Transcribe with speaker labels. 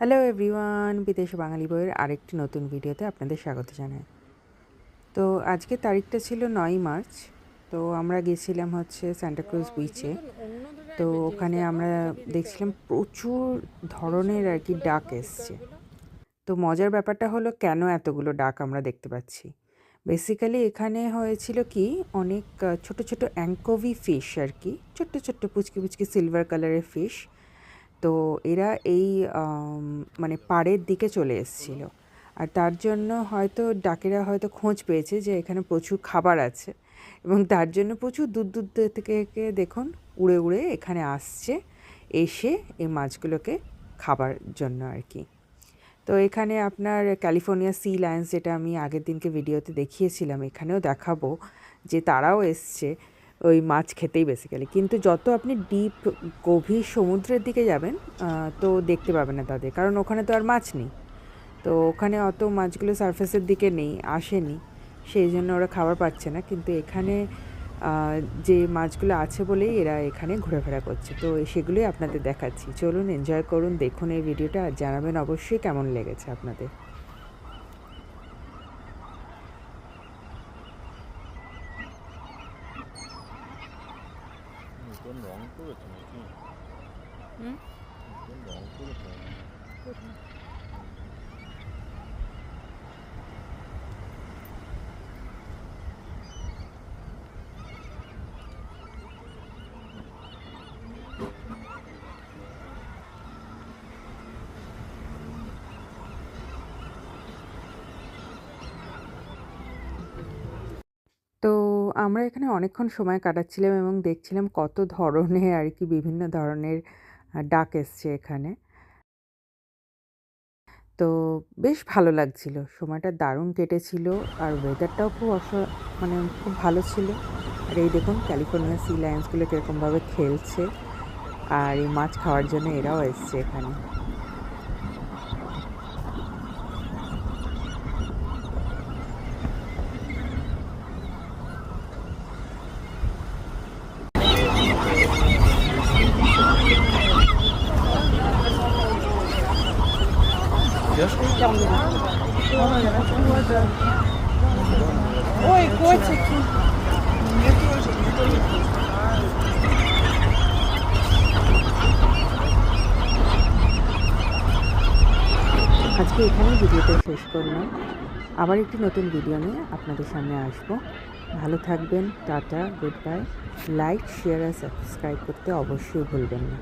Speaker 1: Hello everyone বিদেশ বাঙালি বইয়ের আরেকটি নতুন ভিডিওতে আপনাদের স্বাগত জানাই। তো আজকে তারিখটা ছিল নয় মার্চ, তো আমরা গেছিলাম হচ্ছে স্যান্টাক্রুজ বিচে তো ওখানে আমরা দেখছিলাম প্রচুর ধরনের আর কি ডাক এসছে। তো মজার ব্যাপারটা হলো কেন এতগুলো ডাক আমরা দেখতে পাচ্ছি। বেসিক্যালি এখানে হয়েছিল কি, অনেক ছোট ছোট অ্যাঙ্কোভি ফিশ আর কি, ছোট্ট ছোট্ট পুচকি পুচকি সিলভার কালারের ফিশ তো এরা এই মানে পাড়ের দিকে চলে এসেছিল। আর তার জন্য হয়তো ডাকেরা হয়তো খোঁজ পেয়েছে যে এখানে প্রচুর খাবার আছে এবং তার জন্য প্রচুর দূর দূর থেকে দেখুন উড়ে উড়ে এখানে আসছে, এসে এই মাছগুলোকে খাবার জন্য আর কি। তো এখানে আপনার ক্যালিফোর্নিয়া সি লায়ন্স যেটা আমি আগের দিনকে ভিডিওতে দেখিয়েছিলাম, এখানেও দেখাবো যে তারাও এসছে। ওই মাছ খেতেই বেসিক্যালি কিন্তু যত আপনি ডিপ গভীর সমুদ্রের দিকে যাবেন তো দেখতে পাবেন না তাদের। কারণ ওখানে তো আর মাছ নেই। তো ওখানে অত মাছগুলো সারফেসের দিকে নেই, আসেনি। সেই জন্য ওরা খাবার পাচ্ছে না। কিন্তু এখানে যে মাছগুলো আছে বলেই এরা এখানে ঘোরাফেরা করছে। তো সেগুলোই আপনাদের দেখাচ্ছি। চলুন এনজয় করুন, দেখুন এই ভিডিওটা আর জানাবেন অবশ্যই কেমন লেগেছে আপনাদের।
Speaker 2: নতুন রং করেছে নাকি
Speaker 3: হুম?
Speaker 2: নতুন রং করেছে
Speaker 1: তো আমরা এখানে অনেকক্ষণ সময় কাটাচ্ছিলাম এবং দেখছিলাম কত ধরনের আর কি বিভিন্ন ধরনের ডাক এসছে এখানে। তো বেশ ভালো লাগছিল। সময়টা দারুণ কেটেছিল আর ওয়েদারটাও খুব অস মানে খুব ভালো ছিল। আর এই দেখুন ক্যালিফোর্নিয়া সি লায়ন্সগুলো কীরকমভাবে খেলছে আর এই মাছ খাওয়ার জন্য এরাও এসছে এখানে।
Speaker 3: Ой, котики.
Speaker 1: আজকে এখানেই ভিডিওটা শেষ করলাম আবার একটি নতুন ভিডিও নিয়ে আপনাদের সামনে আসবো ভালো থাকবেন tata good bye like share আর সাবস্ক্রাইব করতে অবশ্যই ভুলবেন না